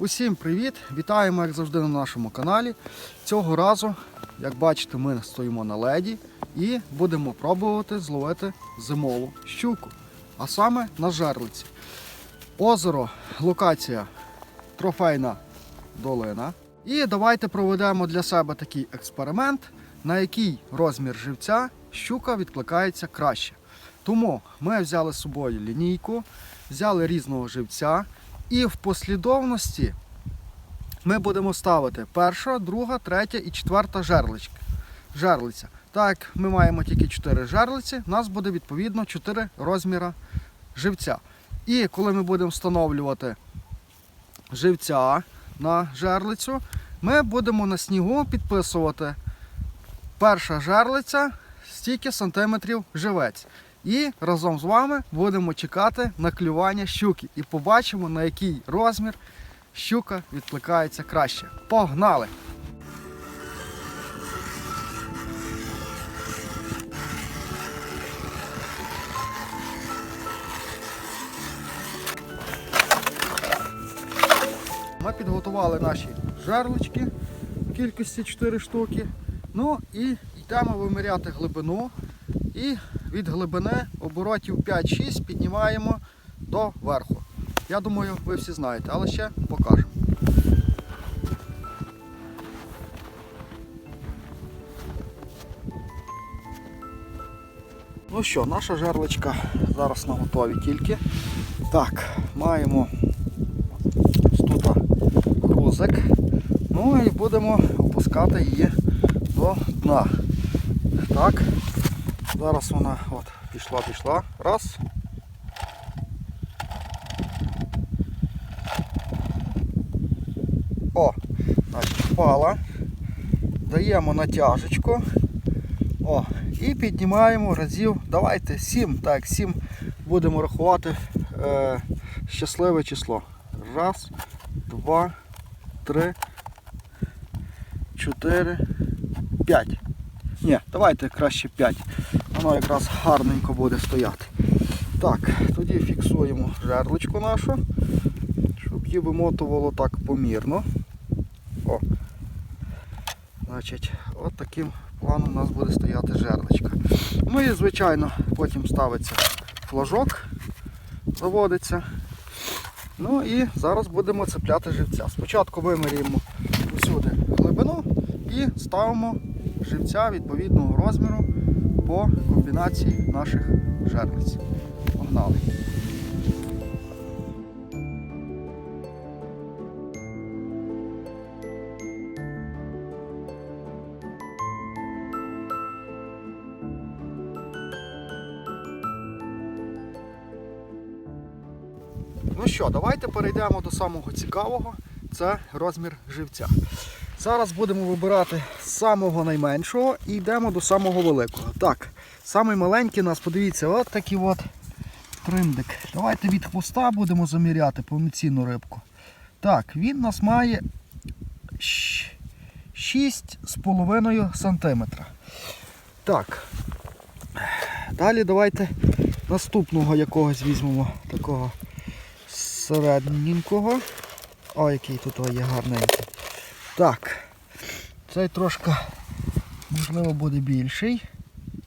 Усім привіт! Вітаємо, як завжди, на нашому каналі. Цього разу, як бачите, ми стоїмо на леді і будемо пробувати зловити зимову щуку, а саме на жерлиці. Озеро, локація трофейна долина. І давайте проведемо для себе такий експеримент, на який розмір живця щука відкликається краще. Тому ми взяли з собою лінійку, взяли різного живця. І в послідовності ми будемо ставити перша, друга, третя і четверта жерлички. жерлиця. Так, ми маємо тільки 4 жерлиці, у нас буде відповідно 4 розміри живця. І коли ми будемо встановлювати живця на жерлицю, ми будемо на снігу підписувати перша жерлиця стільки сантиметрів живець. І разом з вами будемо чекати на клювання щуки і побачимо, на який розмір щука відкликається краще. Погнали! Ми підготували наші жерлички в кількості 4 штуки. Ну і йдемо виміряти глибину. І від глибини оборотів 5-6 піднімаємо до верху. Я думаю, ви всі знаєте, але ще покажемо. Ну що, наша жерличка зараз на готові тільки. Так, маємо тут грузик. Ну і будемо опускати її до дна. Так, Зараз вона от пішла, пішла. Раз. О, значить, впала. Даємо натяжечку. О, і піднімаємо разів. Давайте 7, так, 7 будемо рахувати е, щасливе число. Раз, два, три, чотири, п'ять. Ні, давайте краще 5. Воно якраз гарненько буде стояти. Так, тоді фіксуємо жерличку нашу, щоб її вимотувало так помірно. О. Значить, от таким планом у нас буде стояти жерличка. Ну і, звичайно, потім ставиться флажок, заводиться. Ну і зараз будемо цепляти живця. Спочатку вимірюємо усюди глибину і ставимо живця відповідного розміру по комбінації наших жерлиць. Погнали. Ну що, давайте перейдемо до самого цікавого. Це розмір живця. Зараз будемо вибирати з самого найменшого і йдемо до самого великого. Так, самий маленький у нас, подивіться, от такий от триндик. Давайте від хвоста будемо заміряти повноцінну рибку. Так, він у нас має 6,5 см. Так. Далі давайте наступного якогось візьмемо такого середненького. О, який тут є гарненький. Так, цей трошки, можливо, буде більший.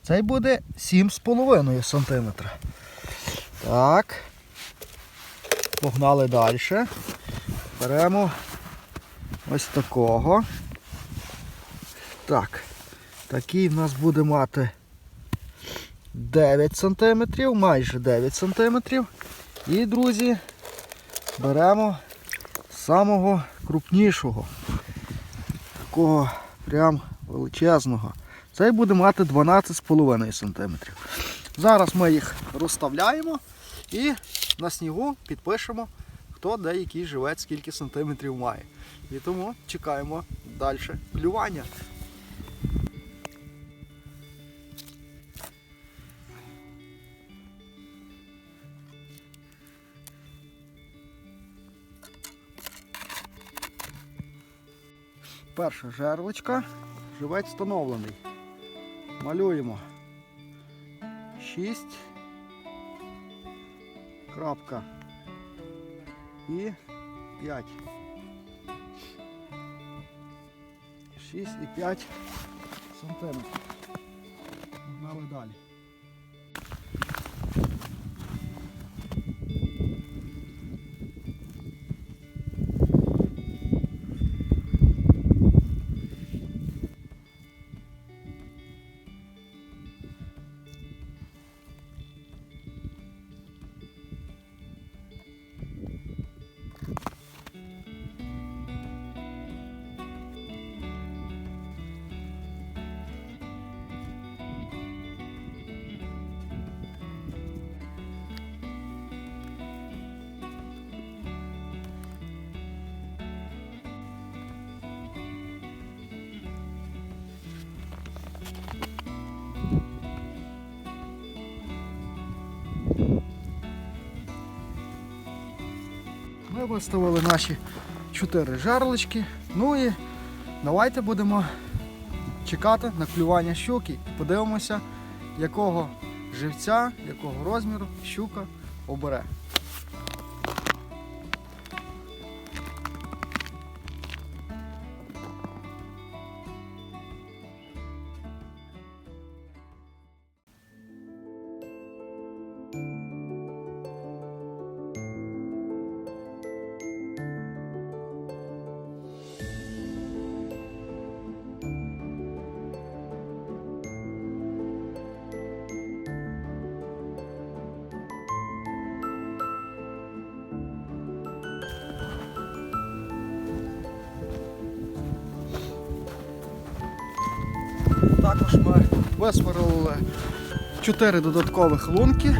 Цей буде 7,5 см. Так. Погнали далі. Беремо ось такого. Так. Такий в нас буде мати 9 см, майже 9 см. І, друзі, беремо самого крупнішого такого прям величезного. Цей буде мати 12,5 см. Зараз ми їх розставляємо і на снігу підпишемо, хто де який живець, скільки сантиметрів має. І тому чекаємо далі клювання. Перша жерлочка, живець встановлений. Малюємо 6. Крапка і 5. 6 і 5 сантиметрів. Погнали далі. Ми виставили наші чотири жарлички. Ну і давайте будемо чекати на клювання щуки і подивимося, якого живця, якого розміру щука обере. Також ми висварили 4 додаткових лунки.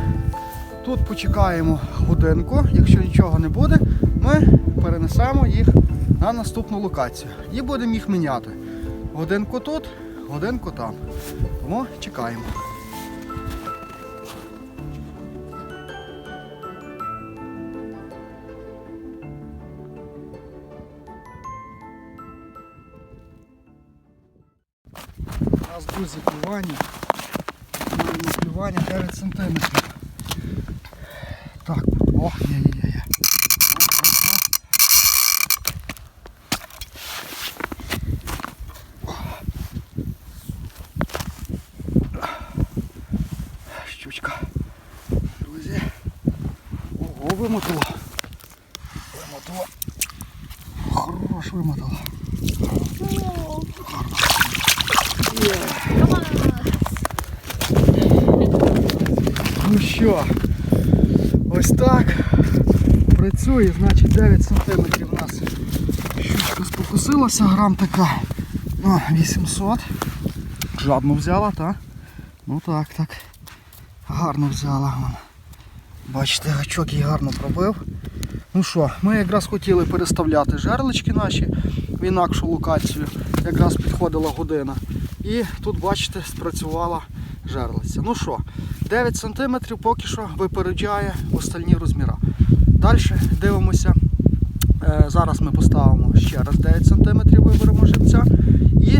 Тут почекаємо годинку. Якщо нічого не буде, ми перенесемо їх на наступну локацію і будемо їх міняти. Годинку тут, годинку там. Тому чекаємо. Маємо 9 см. Так, ох, є, є, є, є. Щучка. Друзі. Ого, вимотала. Вимотала. Хорош вимотала. Ну що, ось так. Працює, значить 9 см у нас щучка спокусилася, грам така. О, 800. Жадно взяла, так? Ну так, так. Гарно взяла. Вон. Бачите, гачок її гарно пробив. Ну що, ми якраз хотіли переставляти жерлички наші в інакшу локацію. Якраз підходила година. І тут, бачите, спрацювала жерлиця. Ну що, 9 см поки що випереджає остальні розміри. Далі дивимося. Е, Зараз ми поставимо ще раз 9 см, виберемо живця і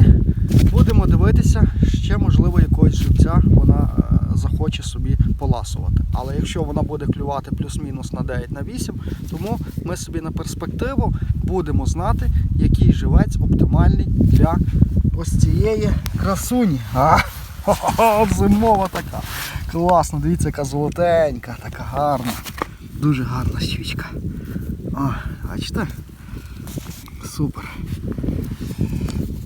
будемо дивитися, ще можливо якогось живця вона е, захоче собі поласувати. Але якщо вона буде клювати плюс-мінус на 9 на 8, тому ми собі на перспективу будемо знати, який живець оптимальний для ось цієї красуні. А, зимова така. Класно, дивіться, яка золотенька, така гарна. Дуже гарна щучка. О, бачите? Супер.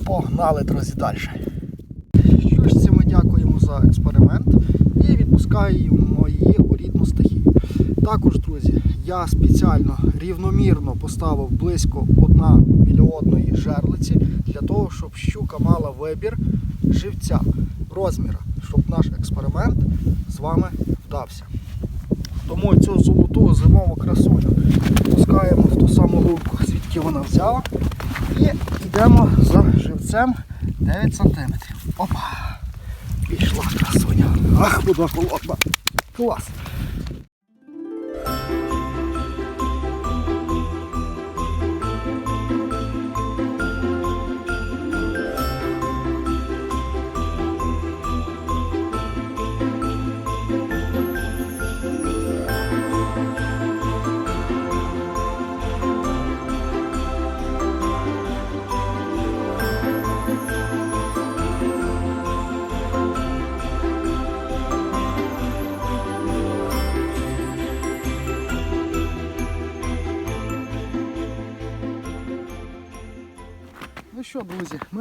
Погнали, друзі, далі. Що ж це ми дякуємо за експеримент і відпускаємо її у рідну стихію. Також, друзі, я спеціально рівномірно поставив близько одна біля одної жерлиці для того, щоб щука мала вибір живця, розміра, щоб наш експеримент з вами вдався. Тому цю золоту зимову красуню пускаємо в ту саму лунку, звідки вона взяла. І йдемо за живцем 9 см. Опа! Пішла красуня. Ах, вода холодна. Клас.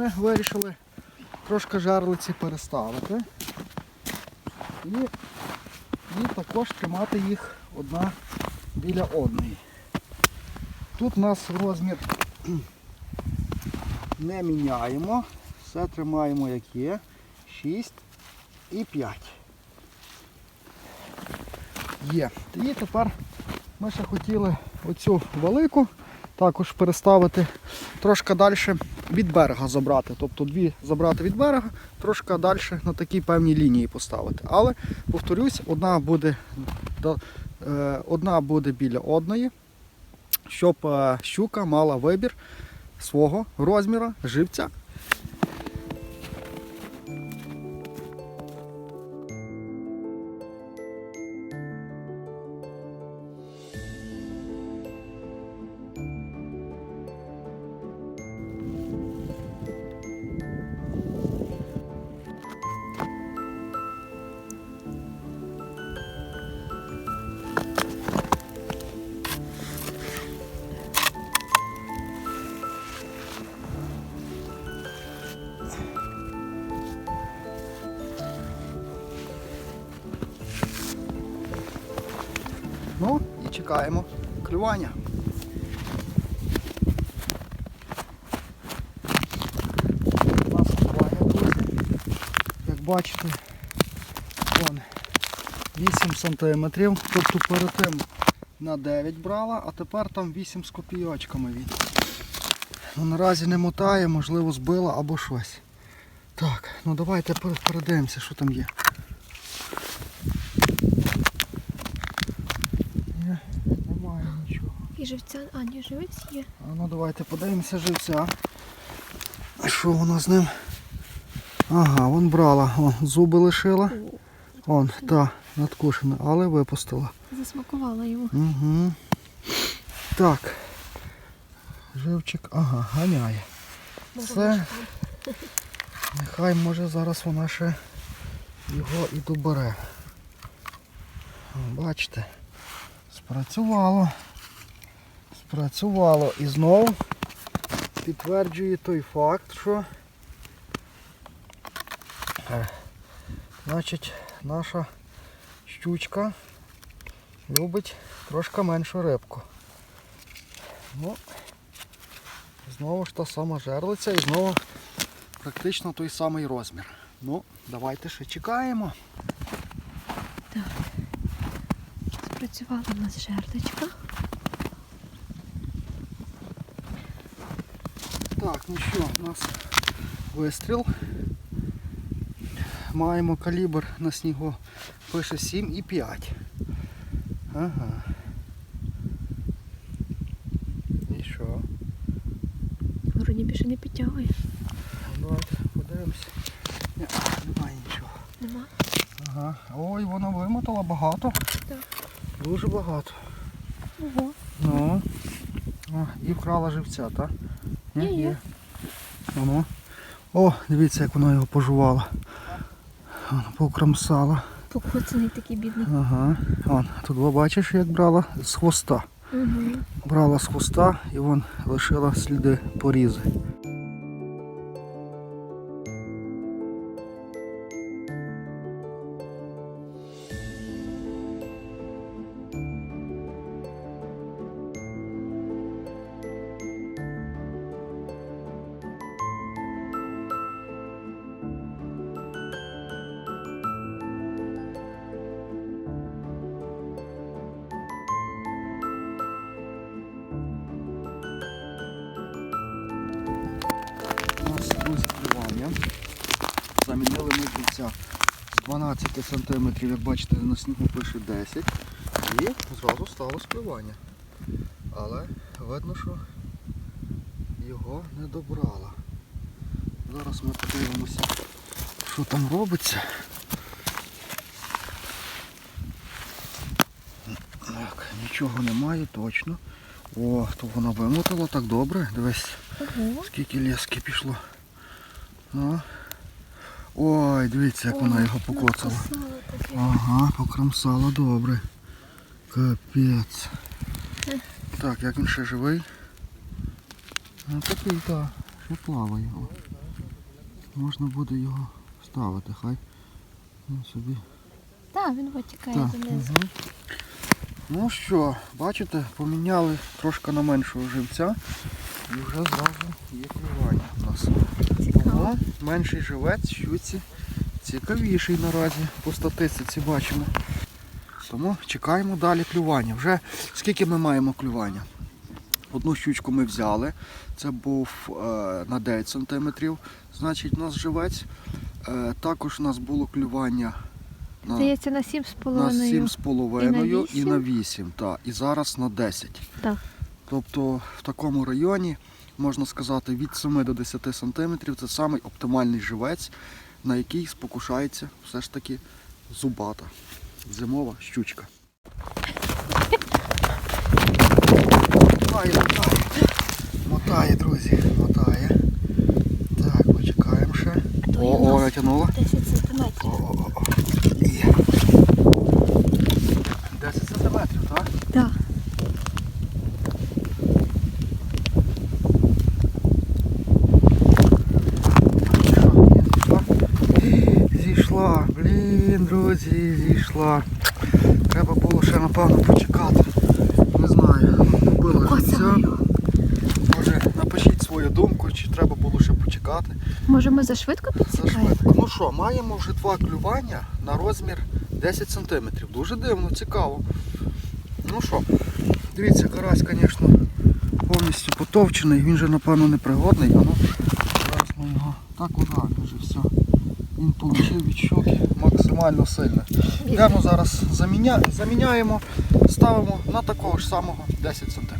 Ми вирішили трошки жерлиці переставити. І, і також тримати їх одна біля одної. Тут у нас розмір не міняємо. Все тримаємо як є. 6 і 5. Є. І тепер ми ще хотіли оцю велику також переставити трошки далі від берега забрати. Тобто дві забрати від берега, трошки далі на такій певній лінії поставити. Але, повторюсь, одна буде, е, одна буде біля одної, щоб е, щука мала вибір свого розміру живця. Чекаємо клювання. Як бачите, вон 8 сантиметрів. Тобто перед тим на 9 брала, а тепер там 8 з копійочками від. Ну, наразі не мотає, можливо збила або щось. Так, ну давайте пер- передивимося, що там є. Ні, немає нічого. І живця, а ні, живець є. А ну давайте подивимося живця. Що воно з ним? Ага, вон брала, вон, зуби лишила. Вон, та, надкушена, але випустила. Засмакувала йому. Угу. Так. Живчик, ага, ганяє. Це нехай може зараз вона ще його і добере. Бачите, спрацювало. Спрацювало. І знову підтверджує той факт, що е, значить наша щучка любить трошки меншу рибку. Ну, знову ж та сама жерлиця і знову практично той самий розмір. Ну, давайте ще чекаємо. Спрацювала в нас жердочка. Так, ну що, у нас вистріл. Маємо калібр на снігу пише 7,5. Ага. І що? Вроді більше не підтягує. Давайте подивимося. Ні, немає нічого. Нема. Ага. Ой, воно вимотало багато. Так. Дуже багато. Ого. Ну. О, і вкрала живця, так? Є, є. Воно. О, дивіться, як воно його пожувало. Воно Покромсало. Покоцаний такий бідний. Ага. Вон, тут ви бачиш, як брала з хвоста. Угу. Брала з хвоста і вон лишила сліди порізи. Клювання. Замінили ми кільця з 12 см, як бачите, на снігу пише 10 і зразу стало спливання. Але видно, що його не добрала. Зараз ми подивимося, що там робиться. Так, нічого немає точно. О, то вона вимотала так добре. Дивись. Ого. Скільки лески пішло. Ну. Ой, дивіться, як вона його покоцала. Ага, покромсала добре. Капець. Так, як він ще живий? Ну такий, так. ще плаває. О. Можна буде його ставити, хай він собі. Так, він витікає донизу. Угу. Ну що, бачите, поміняли трошки на меншого живця і вже зразу є клювання у нас. Цікаво. Ого, менший живець, щуці цікавіший наразі по статистиці бачимо. Тому чекаємо далі клювання. Вже скільки ми маємо клювання? Одну щучку ми взяли, це був е, на 9 см, значить у нас живець. Е, також у нас було клювання на, Здається, на сім з на половиною. 7,5 і на 8, та, і зараз на 10. Так. Тобто в такому районі, можна сказати, від 7 до 10 см це самий оптимальний живець, на який спокушається все ж таки зубата. Зимова щучка. Мотає, мотає. Мотає, друзі, мотає. Так, почекаємо ще. О, о, натягнула. 10 сантиметрів. о, о, о. Є. 10 сантиметрів, так? Так. Що, ні, зійшла? Зійшла, блін, друзі, зійшла. Треба було ще напевно було ще почекати. Може ми зашвидко підсікаємо? Ну що, маємо вже два клювання на розмір 10 см. Дуже дивно, цікаво. Ну що, дивіться, карась, звісно, повністю потовчений, він же, напевно, непригодний, а ну, зараз ми його так ура, вже все. Він отримав від щоки максимально сильно. Йдемо зараз заміня... заміняємо, ставимо на такого ж самого 10 см.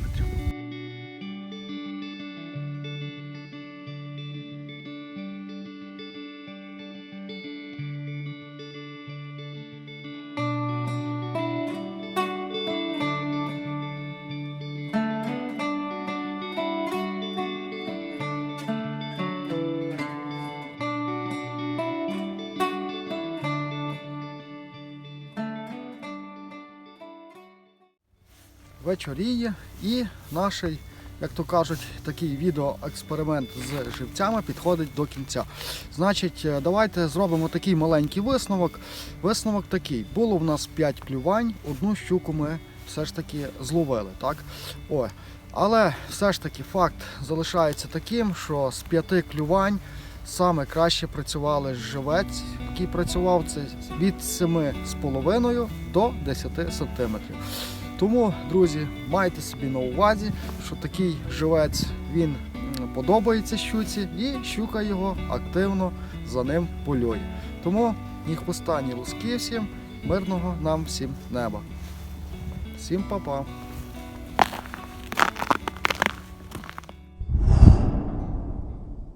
Вечоріє і наш, як то кажуть, такий відеоексперимент з живцями підходить до кінця. Значить, е, давайте зробимо такий маленький висновок. Висновок такий: було в нас 5 клювань, одну щуку ми все ж таки зловили. Так? Ой. Але все ж таки факт залишається таким, що з п'яти клювань саме краще працювали живець, який працював це від 7,5 до 10 сантиметрів. Тому, друзі, майте собі на увазі, що такий живець він подобається щуці, і щука його активно за ним полює. Тому ні останні ні луски всім, мирного нам всім неба. Всім па-па!